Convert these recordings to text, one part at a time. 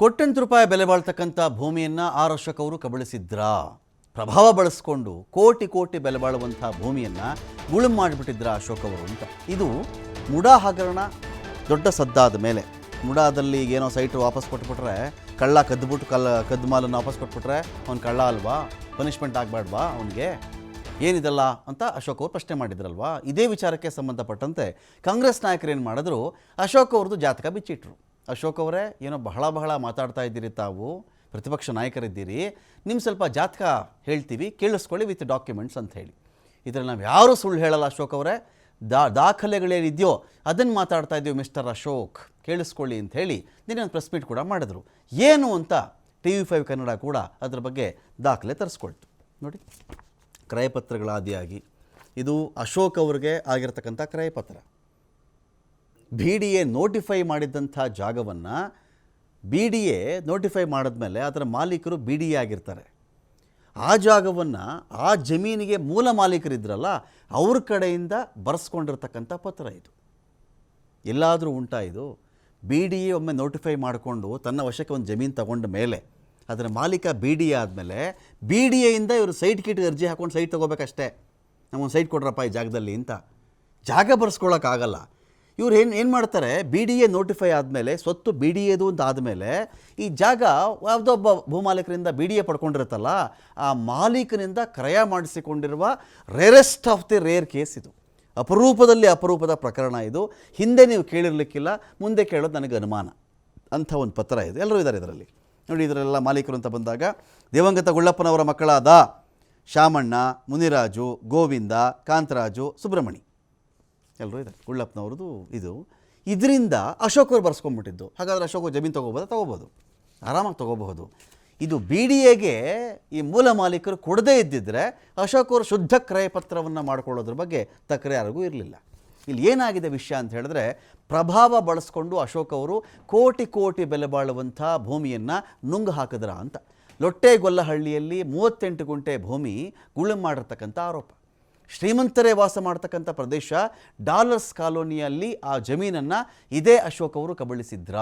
ಕೋಟ್ಯಂತರ ರೂಪಾಯಿ ಬೆಲೆ ಬಾಳ್ತಕ್ಕಂಥ ಭೂಮಿಯನ್ನು ಅಶೋಕ್ ಅವರು ಕಬಳಿಸಿದ್ರಾ? ಪ್ರಭಾವ ಬಳಸ್ಕೊಂಡು ಕೋಟಿ ಕೋಟಿ ಬೆಲೆ ಬಾಳುವಂಥ ಭೂಮಿಯನ್ನು ಗುಳುಂ ಮಾಡಿಬಿಟ್ಟಿದ್ರ ಅಶೋಕ್ ಅವರು ಅಂತ. ಇದು ಮುಡಾ ಹಗರಣ ದೊಡ್ಡ ಸದ್ದಾದ ಮೇಲೆ. ಮುಡಾದಲ್ಲಿ ಏನೋ ಸೈಟ್ ವಾಪಸ್ ಕೊಟ್ಬಿಟ್ರೆ, ಕಳ್ಳ ಕದ್ದುಬಿಟ್ಟು ಕಲ್ಲ, ಕದ್ದು ಮಾಲನ್ನು ವಾಪಸ್ ಕೊಟ್ಬಿಟ್ರೆ ಅವ್ನು ಕಳ್ಳ ಅಲ್ವಾ? ಪನಿಷ್ಮೆಂಟ್ ಆಗಬಾರ್ಡ್ವಾ ಅವನಿಗೆ? ಏನಿದಲ್ಲ ಅಂತ ಅಶೋಕ್ ಅವರು ಪ್ರಶ್ನೆ ಮಾಡಿದ್ರಲ್ವಾ? ಇದೇ ವಿಚಾರಕ್ಕೆ ಸಂಬಂಧಪಟ್ಟಂತೆ ಕಾಂಗ್ರೆಸ್ ನಾಯಕರು ಏನು ಮಾಡಿದ್ರು? ಅಶೋಕ್ ಅವ್ರದ್ದು ಜಾತಕ ಬಿಚ್ಚಿಟ್ರು. ಅಶೋಕ್ ಅವರೇ, ಏನೋ ಬಹಳ ಬಹಳ ಮಾತಾಡ್ತಾ ಇದ್ದೀರಿ ತಾವು, ಪ್ರತಿಪಕ್ಷ ನಾಯಕರಿದ್ದೀರಿ ನಿಮ್ಮ ಸ್ವಲ್ಪ ಜಾತಕ ಹೇಳ್ತೀವಿ, ಕೇಳಿಸ್ಕೊಳ್ಳಿ ವಿತ್ ಡಾಕ್ಯುಮೆಂಟ್ಸ್ ಅಂತ ಹೇಳಿ. ಇದರಲ್ಲಿ ನಾವು ಯಾರೂ ಸುಳ್ಳು ಹೇಳಲ್ಲ ಅಶೋಕ್ ಅವರೇ, ದಾ, ದಾಖಲೆಗಳೇನಿದೆಯೋ ಅದನ್ನು ಮಾತಾಡ್ತಾ ಇದ್ದೀವಿ ಮಿಸ್ಟರ್ ಅಶೋಕ್, ಕೇಳಿಸ್ಕೊಳ್ಳಿ ಅಂತ ಹೇಳಿ ನಿನ್ನೆ ಒಂದು ಪ್ರೆಸ್ ಮೀಟ್ ಕೂಡ ಮಾಡಿದ್ರು. ಏನು ಅಂತ ಟಿ ವಿ ಫೈವ್ ಕನ್ನಡ ಕೂಡ ಅದರ ಬಗ್ಗೆ ದಾಖಲೆ ತರಿಸ್ಕೊಳ್ತು. ನೋಡಿ, ಕ್ರಯಪತ್ರಗಳಾದಿಯಾಗಿ. ಇದು ಅಶೋಕ್ ಅವ್ರಿಗೆ ಆಗಿರತಕ್ಕಂಥ ಕ್ರಯಪತ್ರ. ಬಿ ಡಿ ಎ ನೋಟಿಫೈ ಮಾಡಿದಂಥ ಜಾಗವನ್ನು ಬಿ ಡಿ ಎ ನೋಟಿಫೈ ಮಾಡಿದ್ಮೇಲೆ ಅದರ ಮಾಲೀಕರು ಬಿ ಡಿ ಎ ಆಗಿರ್ತಾರೆ. ಆ ಜಾಗವನ್ನು, ಆ ಜಮೀನಿಗೆ ಮೂಲ ಮಾಲೀಕರಿದ್ರಲ್ಲ, ಅವ್ರ ಕಡೆಯಿಂದ ಬರೆಸ್ಕೊಂಡಿರ್ತಕ್ಕಂಥ ಪತ್ರ ಇದು. ಎಲ್ಲಾದರೂ ಉಂಟಾ ಇದು? ಬಿ ಡಿ ಎ ಒಮ್ಮೆ ನೋಟಿಫೈ ಮಾಡಿಕೊಂಡು ತನ್ನ ವಶಕ್ಕೆ ಒಂದು ಜಮೀನು ತಗೊಂಡ ಮೇಲೆ, ಅದರ ಮಾಲೀಕ ಬಿ ಡಿ ಎ ಆದಮೇಲೆ ಬಿ ಡಿ ಎಯಿಂದ ಇವರು ಸೈಟ್ ಕಿಟ್ ಅರ್ಜಿ ಹಾಕೊಂಡು ಸೈಟ್ ತೊಗೋಬೇಕಷ್ಟೇ. ನಮಗೊಂದು ಸೈಟ್ ಕೊಡ್ರಪ್ಪ ಈ ಜಾಗದಲ್ಲಿ ಅಂತ. ಜಾಗ ಬರ್ಸ್ಕೊಳಕ್ಕಾಗಲ್ಲ. ಇವ್ರು ಏನು ಏನು ಮಾಡ್ತಾರೆ? ಬಿ ಡಿ ಎ ನೋಟಿಫೈ ಆದಮೇಲೆ, ಸ್ವತ್ತು ಬಿ ಡಿ ಎದು ಅಂತ ಆದಮೇಲೆ, ಈ ಜಾಗ ಯಾವುದೋ ಒಬ್ಬ ಭೂಮಾಲೀಕರಿಂದ ಬಿ ಡಿ ಎ ಪಡ್ಕೊಂಡಿರುತ್ತಲ್ಲ, ಆ ಮಾಲೀಕನಿಂದ ಕ್ರಯ ಮಾಡಿಸಿಕೊಂಡಿರುವ rarest of the rare case ಇದು. ಅಪರೂಪದಲ್ಲಿ ಅಪರೂಪದ ಪ್ರಕರಣ ಇದು. ಹಿಂದೆ ನೀವು ಕೇಳಿರ್ಲಿಕ್ಕಿಲ್ಲ, ಮುಂದೆ ಕೇಳೋದು ನನಗೆ ಅನುಮಾನ. ಅಂಥ ಒಂದು ಪತ್ರ ಇದೆ. ಎಲ್ಲರೂ ಇದ್ದಾರೆ ಇದರಲ್ಲಿ. ನೋಡಿ ಇದರೆಲ್ಲ ಮಾಲೀಕರು ಅಂತ ಬಂದಾಗ, ದೇವಂಗತ ಗುಳ್ಳಪ್ಪನವರ ಮಕ್ಕಳಾದ ಶಾಮಣ್ಣ ಮುನಿರಾಜು, ಗೋವಿಂದ, ಕಾಂತರಾಜು, ಸುಬ್ರಹ್ಮಣಿ. ಎಲ್ಲರೂ ಇದ್ದಾರೆ. ಗುಳ್ಳಪ್ಪನವ್ರದ್ದು ಇದು. ಇದರಿಂದ ಅಶೋಕರು ಅವರು ಬರ್ಸ್ಕೊಂಡ್ಬಿಟ್ಟಿದ್ದು ಹಾಗಾದ್ರೆ ಅಶೋಕ ಜಮೀನು ತೊಗೋಬೋದಾ? ತೊಗೋಬೋದು. ಆರಾಮಾಗಿ ತೊಗೋಬಹುದು. ಇದು ಬಿ ಡಿ ಎಗೆ ಈ ಮೂಲ ಮಾಲೀಕರು ಕೊಡದೇ ಇದ್ದಿದ್ದರೆ ಅಶೋಕರು ಶುದ್ಧ ಕ್ರಯಪತ್ರವನ್ನು ಮಾಡಿಕೊಳ್ಳೋದ್ರ ಬಗ್ಗೆ ತಕರಾರಿಗೂ ಇರಲಿಲ್ಲ. ಇಲ್ಲಿ ಏನಾಗಿದೆ ವಿಷಯ ಅಂತ ಹೇಳಿದ್ರೆ ಪ್ರಭಾವ ಬಳಸ್ಕೊಂಡು ಅಶೋಕ್ ಅವರು ಕೋಟಿ ಕೋಟಿ ಬೆಲೆ ಬಾಳುವಂಥ ಭೂಮಿಯನ್ನು ನುಂಗು ಹಾಕಿದ್ರ ಅಂತ. ಲೊಟ್ಟೆಗೊಲ್ಲಹಳ್ಳಿಯಲ್ಲಿ ಮೂವತ್ತೆಂಟು ಗುಂಟೆ ಭೂಮಿ ಗುಳುಂ ಮಾಡಿರ್ತಕ್ಕಂಥ ಆರೋಪ. ಶ್ರೀಮಂತರೇ ವಾಸ ಮಾಡ್ತಕ್ಕಂಥ ಪ್ರದೇಶ, ಡಾಲರ್ಸ್ ಕಾಲೋನಿಯಲ್ಲಿ ಆ ಜಮೀನನ್ನು ಇದೇ ಅಶೋಕ್ ಅವರು ಕಬಳಿಸಿದ್ರ?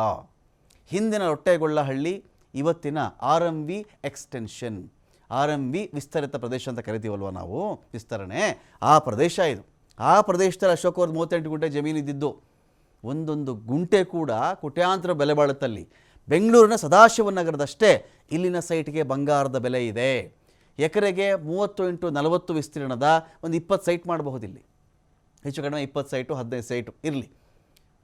ಹಿಂದಿನ ರೊಟ್ಟೆಗೊಳ್ಳಹಳ್ಳಿ, ಇವತ್ತಿನ R M V extension. R M V ವಿಸ್ತರಿತ ಪ್ರದೇಶ ಅಂತ ಕರಿತೀವಲ್ವ ನಾವು? ವಿಸ್ತರಣೆ. ಆ ಪ್ರದೇಶ ಇದು. ಆ ಪ್ರದೇಶದಲ್ಲಿ ಅಶೋಕ್ ಅವ್ರದ್ದು ಮೂವತ್ತೆಂಟು ಗುಂಟೆ ಜಮೀನು ಇದ್ದಿದ್ದು. ಒಂದೊಂದು ಗುಂಟೆ ಕೂಡ ಕೋಟ್ಯಾಂತರ ಬೆಲೆ ಬಾಳುತ್ತಲ್ಲಿ ಬೆಂಗಳೂರಿನ ಸದಾಶಿವನಗರದಷ್ಟೇ ಇಲ್ಲಿನ ಸೈಟ್ಗೆ ಬಂಗಾರದ ಬೆಲೆ ಇದೆ. ಎಕರೆಗೆ ಮೂವತ್ತು ಇಂಟು ನಲವತ್ತು ವಿಸ್ತೀರ್ಣದ ಒಂದು ಇಪ್ಪತ್ತು ಸೈಟ್ ಮಾಡಬಹುದು ಇಲ್ಲಿ ಹೆಚ್ಚು ಕಡಿಮೆ ಇಪ್ಪತ್ತು ಸೈಟು, ಹದಿನೈದು ಸೈಟು ಇರಲಿ.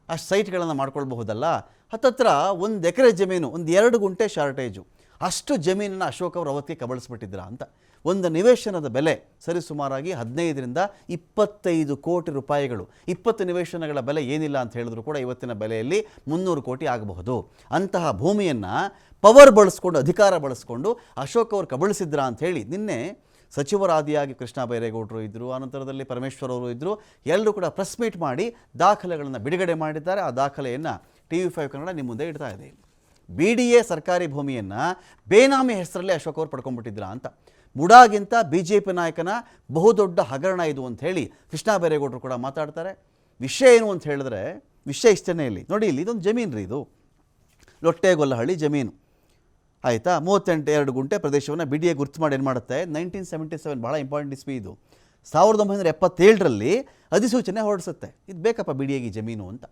ಅಷ್ಟು ಸೈಟ್ಗಳನ್ನು ಮಾಡ್ಕೊಳ್ಬಹುದಲ್ಲ? ಹತ್ತತ್ರ ಒಂದು ಎಕರೆ ಜಮೀನು, ಒಂದು ಎರಡು ಗುಂಟೆ ಶಾರ್ಟೇಜು. ಅಷ್ಟು ಜಮೀನನ್ನು ಅಶೋಕ್ ಅವರು ಅವತ್ತಿಗೆ ಕಬಳಿಸ್ಬಿಟ್ಟಿದ್ರ ಅಂತ. ಒಂದು ನಿವೇಶನದ ಬೆಲೆ ಸರಿಸುಮಾರಾಗಿ ಹದಿನೈದರಿಂದ ಇಪ್ಪತ್ತೈದು ಕೋಟಿ ರೂಪಾಯಿಗಳು. ಇಪ್ಪತ್ತು ನಿವೇಶನಗಳ ಬೆಲೆ ಏನಿಲ್ಲ ಅಂತ ಹೇಳಿದ್ರು ಕೂಡ ಇವತ್ತಿನ ಬೆಲೆಯಲ್ಲಿ ಮುನ್ನೂರು ಕೋಟಿ ಆಗಬಹುದು. ಅಂತಹ ಭೂಮಿಯನ್ನು ಪವರ್ ಬಳಸ್ಕೊಂಡು, ಅಧಿಕಾರ ಬಳಸ್ಕೊಂಡು ಅಶೋಕ್ ಅವರು ಕಬಳಿಸಿದ್ರ ಅಂತ ಹೇಳಿ ನಿನ್ನೆ ಸಚಿವರಾದಿಯಾಗಿ ಕೃಷ್ಣ ಬೈರೇಗೌಡರು ಇದ್ದರು ಅನಂತರದಲ್ಲಿ ಪರಮೇಶ್ವರ್ ಅವರು ಇದ್ದರು ಎಲ್ಲರೂ ಕೂಡ ಪ್ರೆಸ್ ಮೀಟ್ ಮಾಡಿ ದಾಖಲೆಗಳನ್ನು ಬಿಡುಗಡೆ ಮಾಡಿದ್ದಾರೆ. ಆ ದಾಖಲೆಯನ್ನು ಟಿ ವಿ ಫೈವ್ ಕನ್ನಡ ನಿಮ್ಮ ಮುಂದೆ ಇಡ್ತಾ ಇದೆ. ಬಿ ಡಿ ಎ ಸರ್ಕಾರಿ ಭೂಮಿಯನ್ನು ಬೇನಾಮಿ ಹೆಸರಲ್ಲಿ ಅಶೋಕ್ ಅವರು ಪಡ್ಕೊಂಡ್ಬಿಟ್ಟಿದ್ರ ಅಂತ. ಮುಡಾಗಿಂತ ಬಿ ಜೆ ಪಿ ನಾಯಕನ ಬಹುದೊಡ್ಡ ಹಗರಣ ಇದು ಅಂತ ಹೇಳಿ ಕೃಷ್ಣ ಬೈರೇಗೌಡರು ಕೂಡ ಮಾತಾಡ್ತಾರೆ. ವಿಷಯ ಏನು ಅಂತ ಹೇಳಿದ್ರೆ, ವಿಷಯ ಇಷ್ಟನೇ ಇಲ್ಲಿ. ನೋಡಿ ಇಲ್ಲಿ ಇದೊಂದು ಜಮೀನು ರೀ ಇದು. ಲೊಟ್ಟೆಗೊಲ್ಲಹಳ್ಳಿ ಜಮೀನು. ಆಯಿತಾ? ಮೂವತ್ತೆಂಟು ಎರಡು ಗುಂಟೆ ಪ್ರದೇಶವನ್ನು ಬಿ ಎ ಗುರ್ತು ಮಾಡಿ ಏನು ಮಾಡುತ್ತೆ? ನೈನ್ಟೀನ್ ಸೆವೆಂಟಿ ಸೆವೆನ್ ಭಾಳ ಇಂಪಾರ್ಟೆಂಟ್ ಇಸ್ಪಿ ಇದು. ಸಾವಿರದ ಒಂಬೈನೂರ ಎಪ್ಪತ್ತೇಳರಲ್ಲಿ ಅಧಿಸೂಚನೆ ಹೊರಡಿಸುತ್ತೆ. ಇದು ಬೇಕಪ್ಪ ಬಿ ಎಗೆ ಜಮೀನು ಅಂತ.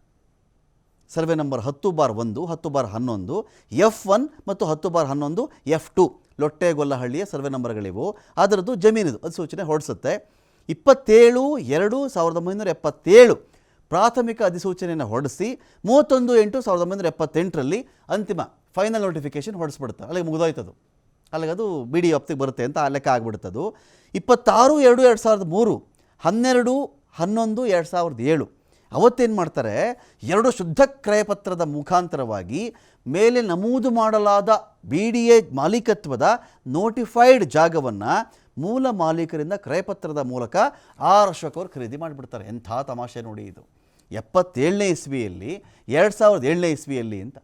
ಸರ್ವೆ ನಂಬರ್ ಹತ್ತು ಬಾರ್ ಒಂದು, ಹತ್ತು ಬಾರ್ ಹನ್ನೊಂದು, ಎಫ್ ಒನ್ ಮತ್ತು ಹತ್ತು ಬಾರ್ ಹನ್ನೊಂದು, ಎಫ್ ಟು. ಲೊಟ್ಟೆಗೊಲ್ಲಹಳ್ಳಿಯ ಸರ್ವೆ ನಂಬರ್ಗಳಿವು. ಅದರದ್ದು ಜಮೀನಿದು ಅಧಿಸೂಚನೆ ಹೊರಡಿಸುತ್ತೆ. ಇಪ್ಪತ್ತೇಳು, ಎರಡು, ಸಾವಿರದ ಒಂಬೈನೂರ ಎಪ್ಪತ್ತೇಳು ಪ್ರಾಥಮಿಕ ಅಧಿಸೂಚನೆಯನ್ನು ಹೊರಡಿಸಿ, ಮೂವತ್ತೊಂದು, ಎಂಟು, ಸಾವಿರದ ಒಂಬೈನೂರ ಎಪ್ಪತ್ತೆಂಟರಲ್ಲಿ ಅಂತಿಮ ಫೈನಲ್ ನೋಟಿಫಿಕೇಶನ್ ಹೊರಡಿಸ್ಬಿಡುತ್ತೆ. ಅಲ್ಲಿಗೆ ಮುಗಿದೋಯ್ತದು. ಅಲ್ಲಿಗೆ ಅದು ಬಿ ಡಿ ವ್ಯಾಪ್ತಿಗೆ ಬರುತ್ತೆ ಅಂತ ಆ ಲೆಕ್ಕ ಆಗ್ಬಿಡುತ್ತದು ಇಪ್ಪತ್ತಾರು, ಎರಡು ಎರಡು ಸಾವಿರದ ಮೂರು, ಹನ್ನೆರಡು, ಹನ್ನೊಂದು, ಎರಡು ಸಾವಿರದ ಏಳು ಅವತ್ತೇನು ಮಾಡ್ತಾರೆ? ಎರಡು ಶುದ್ಧ ಕ್ರಯಪತ್ರದ ಮುಖಾಂತರವಾಗಿ ಮೇಲೆ ನಮೂದು ಮಾಡಲಾದ ಬಿ ಡಿ ಎ ಮಾಲೀಕತ್ವದ ನೋಟಿಫೈಡ್ ಜಾಗವನ್ನು ಮೂಲ ಮಾಲೀಕರಿಂದ ಕ್ರಯಪತ್ರದ ಮೂಲಕ ಆರ್ ಅವರು ಖರೀದಿ ಮಾಡಿಬಿಡ್ತಾರೆ. ಎಂಥ ತಮಾಷೆ ನೋಡಿ ಇದು. ಎಪ್ಪತ್ತೇಳನೇ ಇಸ್ವಿಯಲ್ಲಿ, ಎರಡು ಸಾವಿರದ ಏಳನೇ ಇಸ್ವಿಯಲ್ಲಿ ಅಂತ.